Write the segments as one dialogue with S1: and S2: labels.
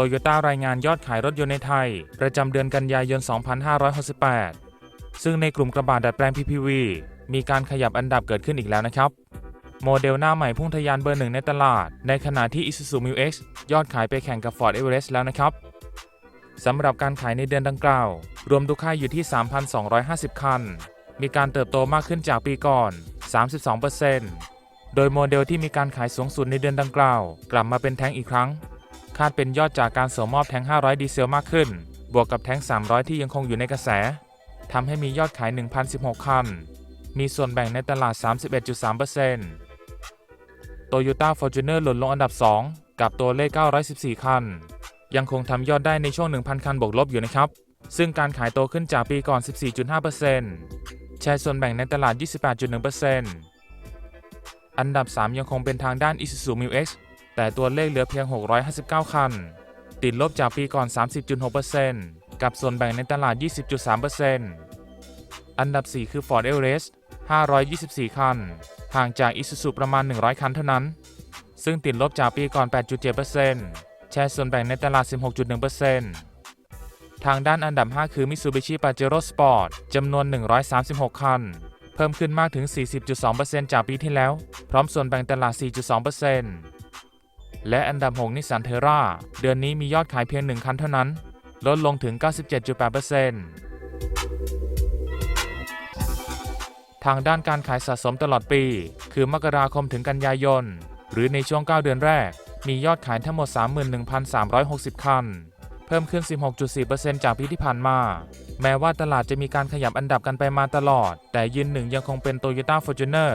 S1: Toyota รายงานยอดขายรถยนต์ในไทย ประจำเดือนกันยายน 2568 ซึ่งในกลุ่มกระบะดัดแปลง PPV มีการขยับอันดับเกิดขึ้นอีกแล้วนะครับ โมเดลหน้าใหม่พุ่งทะยานเบอร์หนึ่งในตลาด ในขณะที่ Isuzu Mu X ยอดขายไปแข่งกับ Ford Everest แล้วนะครับสำหรับการขายในเดือนดังกล่าว รวมทุกค่ายอยู่ที่ 3,250 คัน มีการเติบโตมากขึ้นจากปีก่อน 32%โดยโมเดลที่มีการขายสูงสุดในเดือนดังกล่าว กลับมาเป็นแท้งอีกครั้ง คาดเป็นยอดจากการส่งมอบแท้ง 500 ดีเซลมากขึ้น บวกกับแท้ง 300 ที่ยังคงอยู่ในกระแสทำให้มียอดขาย 1,016 คัน มีส่วนแบ่งในตลาด 31.3% Toyota Fortuner หล่นลงอันดับ 2 กับตัวเลข 914 คัน ยังคงทำยอดได้ในช่วง 1,000 คันบวกลบอยู่นะครับ ซึ่งการขายโตขึ้นจากปีก่อน 14.5%แชร์ส่วนแบ่งในตลาด 28.1%อันดับ 3 ยังคงเป็นทางด้าน Isuzu Mu X แต่ตัวเลขเหลือเพียง 659 คัน ติดลบจากปีก่อน 30.6%กับส่วนแบ่งในตลาด 20.3%อันดับ 4 คือ Ford Everest 524 คัน ห่างจาก Isuzu ประมาณ 100 คันเท่านั้น ซึ่งติดลบจากปีก่อน 8.7%แชร์ส่วนแบ่งในตลาด 16.1%ทางด้านอันดับ 5 คือ Mitsubishi Pajero Sport จำนวน 136 คันเพิ่มขึ้นมากถึง 40.2%จากปีที่แล้ว พร้อมส่วนแบ่งตลาด 4.2% และอันดับ 6 นิสสันเทราเดือนนี้มียอดขายเพียง 1 คันเท่านั้น ลดลงถึง 97.8%ทางด้านการขายสะสมตลอดปี คือมกราคมถึงกันยายน หรือในช่วง 9 เดือนแรก มียอดขายทั้งหมด 31,360 คัน เพิ่มขึ้น 16.4%จากปีที่ผ่านมา แม้ว่าตลาดจะมีการขยับอันดับกันไปมาตลอด แต่ยืนหนึ่งยังคงเป็น Toyota Fortuner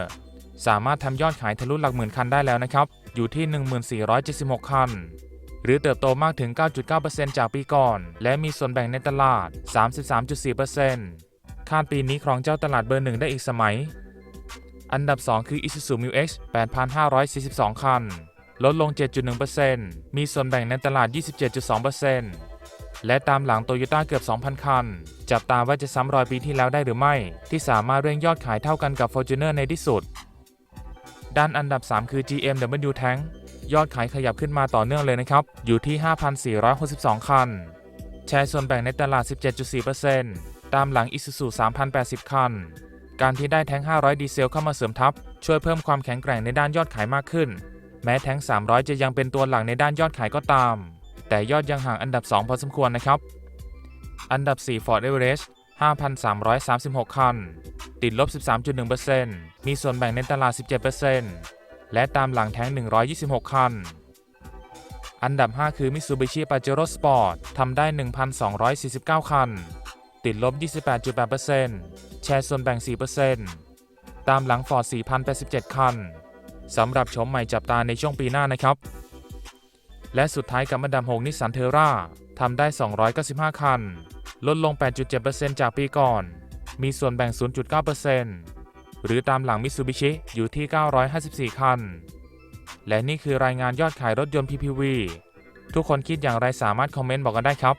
S1: สามารถทำยอดขายทะลุหลักหมื่นคันได้แล้วนะครับ อยู่ที่ 1476 คัน หรือเติบโตมากถึง 9.9%จากปีก่อน และมีส่วนแบ่งในตลาด 33.4%คาดปีนี้ครองเจ้าตลาดเบอร์หนึ่งได้อีกสมัย อันดับ 2 คือ Isuzu Mu X 8,542 คัน ลดลง 7.1%มีส่วนแบ่งในตลาด 27.2%และตามหลัง Toyota เกือบ 2,000 คัน จับตาว่าจะซ้ำรอยปีที่แล้วได้หรือไม่ ที่สามารถเร่งยอดขายเท่ากันกับ Fortuner ในที่สุด ด้านอันดับ 3 คือ GMW Tank ยอดขายขยับขึ้นมาต่อเนื่องเลยนะครับ อยู่ที่ 5,462 คัน แชร์ส่วนแบ่งในตลาด 17.4%ตามหลัง Isuzu 3,080 คัน การที่ได้แท้ง 500 ดีเซลเข้ามาเสริมทัพช่วยเพิ่มความแข็งแกร่งในด้านยอดขายมากขึ้น แม้แท้ง 300 จะยังเป็นตัวหลักในด้านยอดขายก็ตาม แต่ยอดยังห่างอันดับ 2 พอสมควรนะครับ อันดับ 4 Ford Everest 5,336 คัน ติดลบ 13.1%มีส่วนแบ่งในตลาด 17%และตามหลังแท้ง 126 คัน อันดับ 5 คือ Mitsubishi Pajero Sport ทำได้ 1,249 คัน ติดลบ 28.8%แชร์ส่วนแบ่ง 4%ตามหลัง Ford 4,087 คัน สำหรับชมใหม่จับตาในช่วงปีหน้านะครับ และสุดท้ายกับอันดับ6นิสสันเทราทำได้ 295 คัน ลดลง 8.7%จากปีก่อน มีส่วนแบ่ง 0.9%หรือตามหลังมิตซูบิชิอยู่ที่ 954 คัน และนี่คือรายงานยอดขายรถยนต์ PPV ทุกคนคิดอย่างไรสามารถคอมเมนต์บอกกันได้ครับ